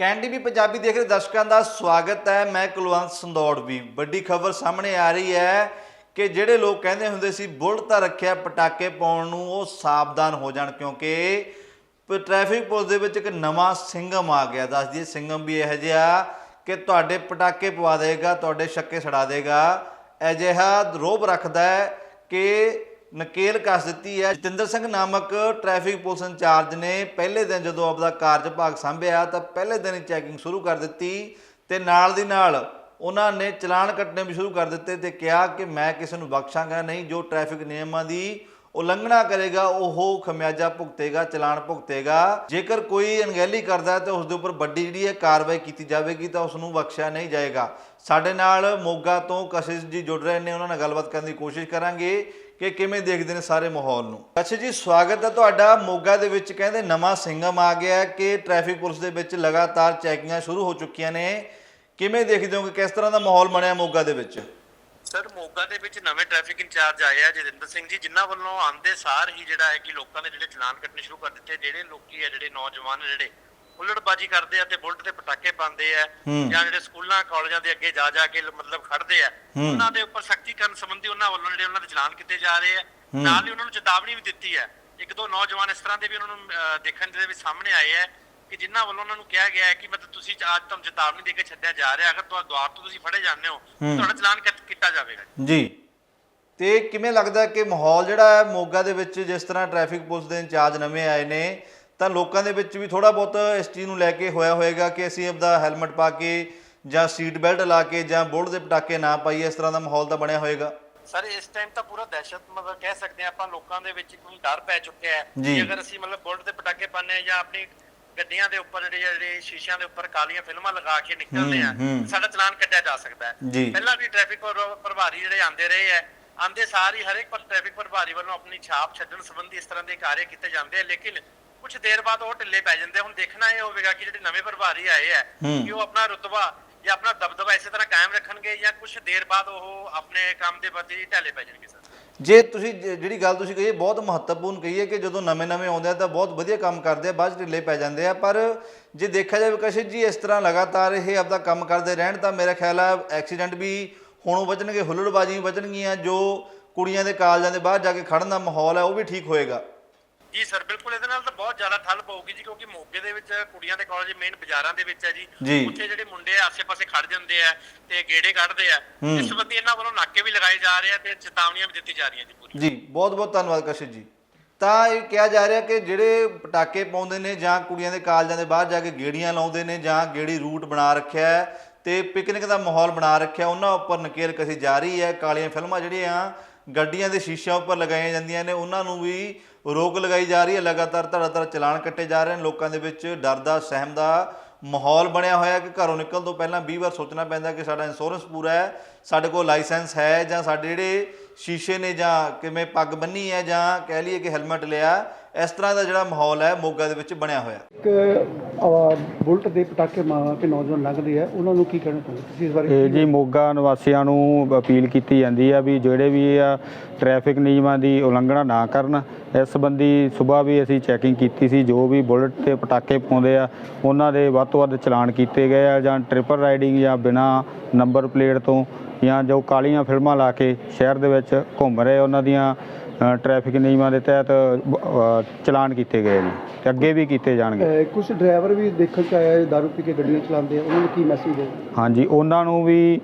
Candy ਵੀ ਪੰਜਾਬੀ ਦੇਖ ਰਹੇ ਦਰਸ਼ਕਾਂ ਦਾ ਸਵਾਗਤ ਹੈ। ਮੈਂ ਕੁਲਵੰਤ ਸੰਦੌੜ ਵੀ। ਵੱਡੀ ਖਬਰ ਸਾਹਮਣੇ ਆ ਰਹੀ ਹੈ ਕਿ ਜਿਹੜੇ ਲੋਕ ਕਹਿੰਦੇ ਹੁੰਦੇ ਸੀ, ਬੁਲਟ ਤਾਂ ਰੱਖਿਆ, ਪਟਾਕੇ ਪਾਉਣ ਨੂੰ ਉਹ ਸਾਵਧਾਨ ਹੋ ਜਾਣ ਕਿਉਂਕਿ ਪ- ਟ੍ਰੈਫਿਕ ਪੁਲਿਸ ਦੇ ਵਿੱਚ ਇੱਕ ਨਵਾਂ ਸਿੰਘਮ ਆ ਗਿਆ। ਦੱਸ ਦਈਏ ਸਿੰਘਮ ਵੀ ਇਹੋ ਜਿਹਾ ਕਿ ਤੁਹਾਡੇ ਪਟਾਕੇ ਪਵਾ ਦੇਗਾ, ਤੁਹਾਡੇ ਛੱਕੇ ਛੜਾ ਦੇਗਾ। ਅਜਿਹਾ ਰੋਬ ਰੱਖਦਾ ਹੈ ਕਿ ਨਕੇਲ ਕੱਸ ਦਿੱਤੀ ਹੈ। ਜਤਿੰਦਰ ਸਿੰਘ ਨਾਮਕ ਟ੍ਰੈਫਿਕ ਪੁਲਿਸ ਇੰਚਾਰਜ ਨੇ ਪਹਿਲੇ ਦਿਨ ਜਦੋਂ ਆਪਦਾ ਕਾਰਜ ਭਾਗ ਸੰਭਿਆ ਤਾਂ ਪਹਿਲੇ ਦਿਨ ਹੀ ਚੈਕਿੰਗ ਸ਼ੁਰੂ ਕਰ ਦਿੱਤੀ ਤੇ ਨਾਲ ਦੀ ਨਾਲ ਉਹਨਾਂ ਨੇ ਚਲਾਨ ਕੱਟਣੇ ਵੀ ਸ਼ੁਰੂ ਕਰ ਦਿੱਤੇ ਤੇ ਕਿਹਾ ਕਿ ਮੈਂ ਕਿਸੇ ਨੂੰ ਬਖਸ਼ਾਂਗਾ ਨਹੀਂ, ਜੋ ਟ੍ਰੈਫਿਕ ਨਿਯਮਾਂ ਦੀ ਉਲੰਘਣਾ ਕਰੇਗਾ, ਉਹ ਖਮਿਆਜਾ ਭੁਗਤੇਗਾ, ਚਲਾਨ ਭੁਗਤੇਗਾ। ਜੇਕਰ ਕੋਈ ਅਣਗਹਿਲੀ ਕਰਦਾ ਹੈ ਤਾਂ ਉਸ ਦੇ ਉੱਪਰ ਵੱਡੀ ਜਿਹੜੀ ਹੈ ਕਾਰਵਾਈ ਕੀਤੀ ਜਾਵੇਗੀ ਤਾਂ ਉਸ ਨੂੰ ਬਖਸ਼ਿਆ ਨਹੀਂ ਜਾਏਗਾ। ਸਾਡੇ ਨਾਲ ਮੋਗਾ ਤੋਂ ਕਸ਼ਿਸ਼ ਜੀ ਜੁੜ ਰਹੇ ਨੇ, ਉਹਨਾਂ ਨਾਲ ਗੱਲਬਾਤ ਕਰਨ ਦੀ ਕੋਸ਼ਿਸ਼ ਕਰਾਂਗੇ। ਕਿ ਕਿਵੇਂ ਦੇਖਦੇ ਨੇ ਸਾਰੇ ਮਾਹੌਲ ਨੂੰ? ਅੱਛਾ ਜੀ, ਸਵਾਗਤ ਹੈ ਤੁਹਾਡਾ ਮੋਗਾ ਦੇ ਵਿੱਚ। ਕਹਿੰਦੇ ਨਵਾਂ ਸਿੰਘਮ ਆ ਗਿਆ ਕਿ ਟ੍ਰੈਫਿਕ ਪੁਲਿਸ ਦੇ ਵਿੱਚ ਲਗਾਤਾਰ ਚੈਕਿੰਗਾਂ ਸ਼ੁਰੂ ਹੋ ਚੁੱਕੀਆਂ ਨੇ। ਕਿਵੇਂ ਦੇਖਦੇ ਹੋ ਕਿ ਕਿਸ ਤਰ੍ਹਾਂ ਦਾ ਮਾਹੌਲ ਬਣਿਆ ਮੋਗਾ ਦੇ ਵਿੱਚ? ਸਰ, ਮੋਗਾ ਦੇ ਵਿੱਚ ਨਵੇਂ ਟ੍ਰੈਫਿਕ ਇੰਚਾਰਜ ਆਏ ਆ, ਜਤਿੰਦਰ ਸਿੰਘ ਜੀ, ਜਿਨ੍ਹਾਂ ਵੱਲੋਂ ਆਂਦੇ ਸਾਰ ਹੀ ਜਿਹੜਾ ਹੈ ਕਿ ਲੋਕਾਂ ਦੇ ਜਿਹੜੇ ਚਲਾਨ ਕੱਟਣੇ ਸ਼ੁਰੂ ਕਰ ਦਿੱਤੇ। ਜਿਹੜੇ ਲੋਕੀ ਆ, ਜਿਹੜੇ ਨੌਜਵਾਨ ਜਿਹੜੇ ਹੁੱਲੜਬਾਜੀ ਕਰਦੇ ਆ ਤੇ ਬੁਲਟ ਤੇ ਪਟਾਕੇ ਪਾਉਂਦੇ ਆ। ਜਾਂ ਜਿਹੜੇ ਸਕੂਲਾਂ ਕਾਲਜਾਂ ਦੇ ਅੱਗੇ ਜਾ ਜਾ ਕੇ ਮਤਲਬ ਖੜਦੇ ਆ। ਉਹਨਾਂ ਦੇ ਉੱਪਰ ਸਖਤੀ ਕਰਨ ਸੰਬੰਧੀ ਉਹਨਾਂ ਵੱਲੋਂ ਜਿਹੜੇ ਉਹਨਾਂ ਦੇ ਚਲਾਨ ਕੀਤੇ ਜਾ ਰਹੇ ਆ। ਨਾਲ ਹੀ ਉਹਨਾਂ ਨੂੰ ਚੇਤਾਵਨੀ ਵੀ ਦਿੱਤੀ ਹੈ ਇੱਕ ਦੋ ਨੌਜਵਾਨ ਇਸ ਤਰ੍ਹਾਂ ਦੇ ਵੀ ਉਹਨਾਂ ਨੂੰ ਦੇਖਣ ਦੇ ਵਿੱਚ ਸਾਹਮਣੇ ਆਏ ਆ ਕਿ ਜਿਨ੍ਹਾਂ ਵੱਲੋਂ ਉਹਨਾਂ ਨੂੰ ਕਿਹਾ ਗਿਆ ਹੈ ਕਿ ਮਤਲਬ ਤੁਸੀਂ ਅੱਜ ਤੁਹਾਨੂੰ ਚੇਤਾਵਨੀ ਦੇ ਕੇ ਛੱਡਿਆ ਜਾ ਰਿਹਾ ਅਗਰ ਤੁਹਾਡੇ ਦੁਆਰ ਤੋਂ ਤੁਸੀਂ ਫੜੇ ਜਾਂਦੇ ਹੋ। ਤੁਹਾਡਾ ਚਲਾਨ ਕੀਤਾ ਜਾਵੇਗਾ ਜੀ ਤੇ ਕਿਵੇਂ ਲੱਗਦਾ ਕਿ ਮਾਹੌਲ ਜਿਹੜਾ ਹੈ ਮੋਗਾ ਦੇ ਵਿੱਚ ਜਿਸ ਤਰ੍ਹਾਂ ਟ੍ਰੈਫਿਕ ਪੁਲਿਸ ਦੇ ਇੰਚਾਰਜ ਨਵੇਂ ਆਏ ਨੇ ਤਾਂ ਲੋਕਾਂ ਦੇ ਵਿੱਚ ਵੀ ਥੋੜਾ ਬਹੁਤ ਇਸ ਚੀਜ਼ ਨੂੰ ਲੈ ਕੇ ਹੋਇਆ ਹੋਏਗਾ ਕਿ ਅਸੀਂ ਆਪਦਾ ਹੈਲਮਟ ਪਾ ਕੇ ਜਾਂ ਸੀਟ ਬੈਲਟ ਲਾ ਕੇ ਜਾਂ ਬੁਲਟ ਦੇ ਪਟਾਕੇ ਨਾ ਪਾਈਏ ਇਸ ਤਰ੍ਹਾਂ ਦਾ ਮਾਹੌਲ ਤਾਂ ਬਣਿਆ ਹੋਏਗਾ ਸਰ ਇਸ ਟਾਈਮ ਤਾਂ ਪੂਰਾ ਦਹਿਸ਼ਤ ਮਤਲਬ ਕਹਿ ਸਕਦੇ ਹਾਂ ਆਪਾਂ ਲੋਕਾਂ ਦੇ ਵਿੱਚ ਕੋਈ ਡਰ ਪੈ ਚੁੱਕਿਆ ਹੈ ਜੀ। ਕਿ ਅਗਰ ਅਸੀਂ ਮਤਲਬ ਬੁਲਟ ਦੇ ਪਟਾਕੇ ਪਾਉਂਦੇ ਜਾਂ ਆਪਣੀ ਗੱਡੀਆਂ ਦੇ ਉੱਪਰ ਜਿਹੜੇ ਜਿਹੜੇ ਸ਼ੀਸ਼ਿਆਂ ਦੇ ਉੱਪਰ ਕਾਲੀਆਂ ਫਿਲਮਾਂ ਲਗਾ ਕੇ ਨਿਕਲਦੇ ਆ। ਸਾਡਾ ਚਲਾਨ ਕੱਟਿਆ ਜਾ ਸਕਦਾ ਹੈ। ਪਹਿਲਾਂ ਵੀ ਟ੍ਰੈਫਿਕ ਪ੍ਰਭਾਰੀ ਜਿਹੜੇ ਆਂਦੇ ਰਹੇ ਆ ਆਂਦੇ ਸਾਰ ਹੀ ਹਰੇਕ ਪਰ ਟ੍ਰੈਫਿਕ ਪ੍ਰਭਾਰੀ ਵੱਲੋਂ ਆਪਣੀ ਛਾਪ ਛੱਡਣ ਸੰਬੰਧੀ ਇਸ ਤਰ੍ਹਾਂ ਦੇ ਕਾਰਜ ਕੀਤੇ ਜਾਂਦੇ ਆ ਲੇਕਿਨ ਕੁਝ ਦੇਰ ਬਾਅਦ ਉਹ ਢਿੱਲੇ ਪੈ ਜਾਂਦੇ ਆ। ਹੁਣ ਦੇਖਣਾ ਇਹ ਹੋਵੇਗਾ ਕਿ ਜਿਹੜੇ ਨਵੇਂ ਪ੍ਰਭਾਰੀ ਆਏ ਆ। ਕਿ ਉਹ ਆਪਣਾ ਰੁਤਬਾ ਜਾਂ ਆਪਣਾ ਦਬਦਬਾ ਇਸੇ ਤਰ੍ਹਾਂ ਕਾਇਮ ਰੱਖਣਗੇ ਜਾਂ ਕੁਝ ਦੇਰ ਬਾਅਦ ਉਹ ਆਪਣੇ ਕੰਮ ਦੇ ਪ੍ਰਤੀ ਢਿੱਲੇ ਪੈ ਜਾਣਗੇ ਸਰ ਜੇ ਤੁਸੀਂ ਜਿਹੜੀ ਗੱਲ ਤੁਸੀਂ ਕਹੀ ਹੈ ਬਹੁਤ ਮਹੱਤਵਪੂਰਨ ਕਹੀ ਹੈ ਕਿ ਜਦੋਂ ਨਵੇਂ-ਨਵੇਂ ਆਉਂਦੇ ਆ ਤਾਂ ਬਹੁਤ ਵਧੀਆ ਕੰਮ ਕਰਦੇ ਆ ਬਾਅਦ ਢਿੱਲੇ ਪੈ ਜਾਂਦੇ ਆ ਪਰ ਜੇ ਦੇਖਿਆ ਜਾਵੇ ਕਸ਼ਿਸ਼ ਜੀ ਇਸ ਤਰ੍ਹਾਂ ਲਗਾਤਾਰ ਇਹ ਆਪਦਾ ਕੰਮ ਕਰਦੇ ਰਹਿਣ ਤਾਂ ਮੇਰਾ ਖਿਆਲ ਹੈ ਐਕਸੀਡੈਂਟ ਵੀ ਹੋਣੋਂ ਬਚਣਗੇ ਹੁੱਲੜਬਾਜ਼ੀ ਵੀ ਬਚਣਗੀਆਂ ਜੋ ਕੁੜੀਆਂ ਦੇ ਕਾਲਜਾਂ ਦੇ ਬਾਹਰ ਜਾ ਕੇ ਖੜਨ ਦਾ ਮਾਹੌਲ ਹੈ ਉਹ ਵੀ ਠੀਕ ਹੋਏਗਾ ਜੀ ਸਰ ਬਿਲਕੁਲ ਇਹਦੇ ਨਾਲ ਤਾਂ ਬਹੁਤ ਜ਼ਿਆਦਾ ਠੱਲ ਪਊਗੀ ਜੀ ਕਿਉਂਕਿ ਮੋਗੇ ਦੇ ਵਿੱਚ ਕੁੜੀਆਂ ਦੇ ਕਾਲਜ ਮੇਨ ਬਾਜ਼ਾਰਾਂ ਦੇ ਵਿੱਚ ਹੈ ਜੀ। ਉੱਥੇ ਜਿਹੜੇ ਮੁੰਡੇ ਆਸੇ-ਪਾਸੇ ਖੜ ਜਾਂਦੇ ਆ ਤੇ ਗੇੜੇ ਕੱਢਦੇ ਆ। ਇਸ ਸੰਬੰਧੀ ਇਹਨਾਂ ਵੱਲੋਂ ਨਾਕੇ ਵੀ ਲਗਾਏ ਜਾ ਰਹੇ ਆ ਤੇ ਚੇਤਾਵਨੀਆਂ ਵੀ ਦਿੱਤੀ ਜਾ ਰਹੀਆਂ ਜੀ ਪੂਰੀ ਜੀ ਬਹੁਤ ਬਹੁਤ ਧੰਨਵਾਦ ਕਸ਼ਿਸ਼ ਜੀ। ਤਾਂ ਇਹ ਕਿਹਾ ਜਾ ਰਿਹਾ ਕਿ ਜਿਹੜੇ ਪਟਾਕੇ ਪਾਉਂਦੇ ਨੇ ਜਾਂ ਕੁੜੀਆਂ ਦੇ ਕਾਲਜਾਂ ਦੇ ਬਾਹਰ ਜਾ ਕੇ ਗੇੜੀਆਂ ਲਾਉਂਦੇ ਨੇ ਜਾਂ ਗੇੜੀ ਰੂਟ ਬਣਾ ਰੱਖਿਆ ਹੈ ਤੇ ਪਿਕਨਿਕ ਦਾ ਮਾਹੌਲ ਬਣਾ ਰੱਖਿਆ ਉਹਨਾਂ ਉੱਪਰ ਨਕੇਲ ਕਸੀ ਜਾ ਰਹੀ ਹੈ। ਕਾਲੀਆਂ ਫਿਲਮਾਂ ਜਿਹੜੀਆਂ ਗੱਡੀਆਂ ਦੇ ਸ਼ੀਸ਼ਿਆਂ ਉੱਪਰ ਲਗਾਈਆਂ ਜਾਂਦੀਆਂ ਨੇ ਉਹਨਾਂ ਨੂੰ ਵੀ ਰੋਕ ਲਗਾਈ ਜਾ ਰਹੀ ਹੈ। ਲਗਾਤਾਰ ਧੜਾ ਚਲਾਨ ਕੱਟੇ ਜਾ ਰਹੇ ਨੇ। ਲੋਕਾਂ ਦੇ ਵਿੱਚ ਡਰ ਦਾ, ਸਹਿਮ ਦਾ ਮਾਹੌਲ ਬਣਿਆ ਹੋਇਆ ਕਿ ਘਰੋਂ ਨਿਕਲਣ ਤੋਂ ਪਹਿਲਾਂ 20 ਵਾਰ ਸੋਚਣਾ ਪੈਂਦਾ ਕਿ ਸਾਡਾ ਇੰਸ਼ੋਰੈਂਸ ਪੂਰਾ ਹੈ, ਸਾਡੇ ਕੋਲ ਲਾਇਸੈਂਸ ਹੈ ਜਾਂ ਸਾਡੇ ਜਿਹੜੇ ਸ਼ੀਸ਼ੇ ਨੇ ਜਾਂ ਕਿਵੇਂ ਪੱਗ ਬੰਨੀ ਹੈ ਜਾਂ ਕਹਿ ਲਈਏ ਕਿ ਹੈਲਮਟ ਲਿਆ ਇਸ ਤਰ੍ਹਾਂ ਦਾ ਜਿਹੜਾ ਮਾਹੌਲ ਹੈ ਮੋਗਾ ਦੇ ਵਿੱਚ ਬਣਿਆ ਹੋਇਆ। ਇੱਕ ਬੁਲਟ ਦੇ ਪਟਾਕੇ ਮਾਰ ਕੇ ਨੌਜਵਾਨ ਲੰਘਦੇ ਆ। ਉਹਨਾਂ ਨੂੰ ਕੀ ਕਹਿਣਾ ਚਾਹੁੰਦੇ ਤੁਸੀਂ ਇਸ ਬਾਰੇ? ਇਹ ਜੀ ਮੋਗਾ ਨਿਵਾਸੀਆਂ ਨੂੰ ਅਪੀਲ ਕੀਤੀ ਜਾਂਦੀ ਆ ਵੀ ਜਿਹੜੇ ਵੀ ਆ ਟ੍ਰੈਫਿਕ ਨਿਯਮਾਂ ਦੀ ਉਲੰਘਣਾ ਨਾ ਕਰਨ। ਇਸ ਸੰਬੰਧੀ ਸਵੇਰ ਵੀ ਅਸੀਂ ਚੈਕਿੰਗ ਕੀਤੀ ਸੀ ਜੋ ਵੀ ਬੁਲਟ ਤੇ ਪਟਾਕੇ ਪਾਉਂਦੇ ਆ ਉਹਨਾਂ ਦੇ ਵੱਧ ਤੋਂ ਵੱਧ ਚਲਾਨ ਕੀਤੇ ਗਏ ਆ ਜਾਂ ਟ੍ਰਿਪਲ ਰਾਈਡਿੰਗ ਜਾਂ ਬਿਨਾ ਨੰਬਰ ਪਲੇਟ ਤੋਂ ਜਾਂ ਜੋ ਕਾਲੀਆਂ ਫਿਲਮਾਂ ਲਾ ਕੇ ਸ਼ਹਿਰ ਦੇ ਵਿੱਚ ਘੁੰਮ ਰਹੇ ਉਹਨਾਂ ਦੀਆਂ ਟ੍ਰੈਫਿਕ ਨਿਯਮਾਂ ਦੇ ਤਹਿਤ ਅ, ਚਲਾਨ ਕੀਤੇ ਗਏ ਜੀ ਤੇ ਅੱਗੇ ਵੀ ਕੀਤੇ ਜਾਣਗੇ। ਕੁਝ ਡਰਾਈਵਰ ਵੀ ਦੇਖਣ ਚ ਆਇਆ ਦਾਰੂ ਪੀ ਕੇ ਗੱਡੀਆਂ ਚਲਾਉਂਦੇ ਆ ਉਹਨਾਂ ਨੂੰ ਕੀ ਮੈਸੇਜ ਦੇ ਹਾਂਜੀ ਉਹਨਾਂ ਨੂੰ ਵੀ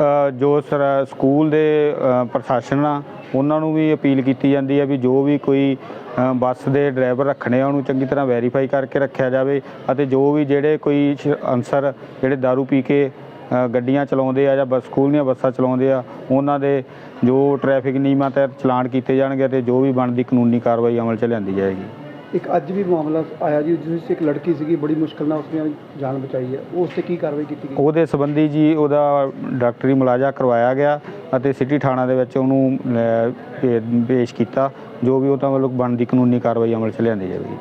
ਅ, ਜੋ ਸਰ ਸਕੂਲ ਦੇ ਅ, ਪ੍ਰਸ਼ਾਸਨ ਆ ਉਹਨਾਂ ਨੂੰ ਵੀ ਅਪੀਲ ਕੀਤੀ ਜਾਂਦੀ ਹੈ ਵੀ ਜੋ ਵੀ ਕੋਈ ਅ, ਬੱਸ ਦੇ ਡਰਾਈਵਰ ਰੱਖਣੇ ਆ ਉਹਨੂੰ ਚੰਗੀ ਤਰ੍ਹਾਂ ਵੈਰੀਫਾਈ ਕਰਕੇ ਰੱਖਿਆ ਜਾਵੇ ਅਤੇ ਜੋ ਵੀ ਜਿਹੜੇ ਕੋਈ ਸ਼- ਅਨਸਰ ਜਿਹੜੇ दारू ਪੀ ਕੇ ਗੱਡੀਆਂ ਚਲਾਉਂਦੇ ਆ ਜਾਂ ਬੱਸ ਸਕੂਲ ਦੀਆਂ ਬੱਸਾਂ ਚਲਾਉਂਦੇ ਆ ਉਹਨਾਂ ਦੇ ਜੋ ਟ੍ਰੈਫਿਕ ਨਿਯਮਾਂ ਤਹਿਤ ਚਲਾਨ ਕੀਤੇ ਜਾਣਗੇ ਤੇ ਜੋ ਵੀ ਬਣਦੀ ਕਾਨੂੰਨੀ ਕਾਰਵਾਈ ਅਮਲ 'ਚ ਲਿਆਂਦੀ ਜਾਏਗੀ। ਇੱਕ ਅੱਜ ਵੀ ਮਾਮਲਾ ਆਇਆ ਜੀ ਜਿਸ ਵਿੱਚ ਇੱਕ ਲੜਕੀ ਸੀਗੀ ਬੜੀ ਮੁਸ਼ਕਲ ਨਾਲ ਉਸਨੇ ਜਾਨ ਬਚਾਈ ਹੈ। ਉਸ ਤੇ ਕੀ ਕਾਰਵਾਈ ਕੀਤੀ ਗਈ? ਉਹਦੇ ਸੰਬੰਧੀ ਜੀ ਉਹਦਾ ਡਾਕਟਰੀ ਮੁਲਾਜ਼ਾ ਕਰਵਾਇਆ ਗਿਆ ਅਤੇ ਸਿਟੀ ਥਾਣਾ ਦੇ ਵਿੱਚ ਉਹਨੂੰ ਪੇਸ਼ ਕੀਤਾ ਜੋ ਵੀ ਉਹ ਤਾਂ ਵੱਲੋਂ ਬਣਦੀ ਕਾਨੂੰਨੀ ਕਾਰਵਾਈ ਅਮਲ 'ਚ ਲਿਆਂਦੀ ਜਾਵੇਗੀ।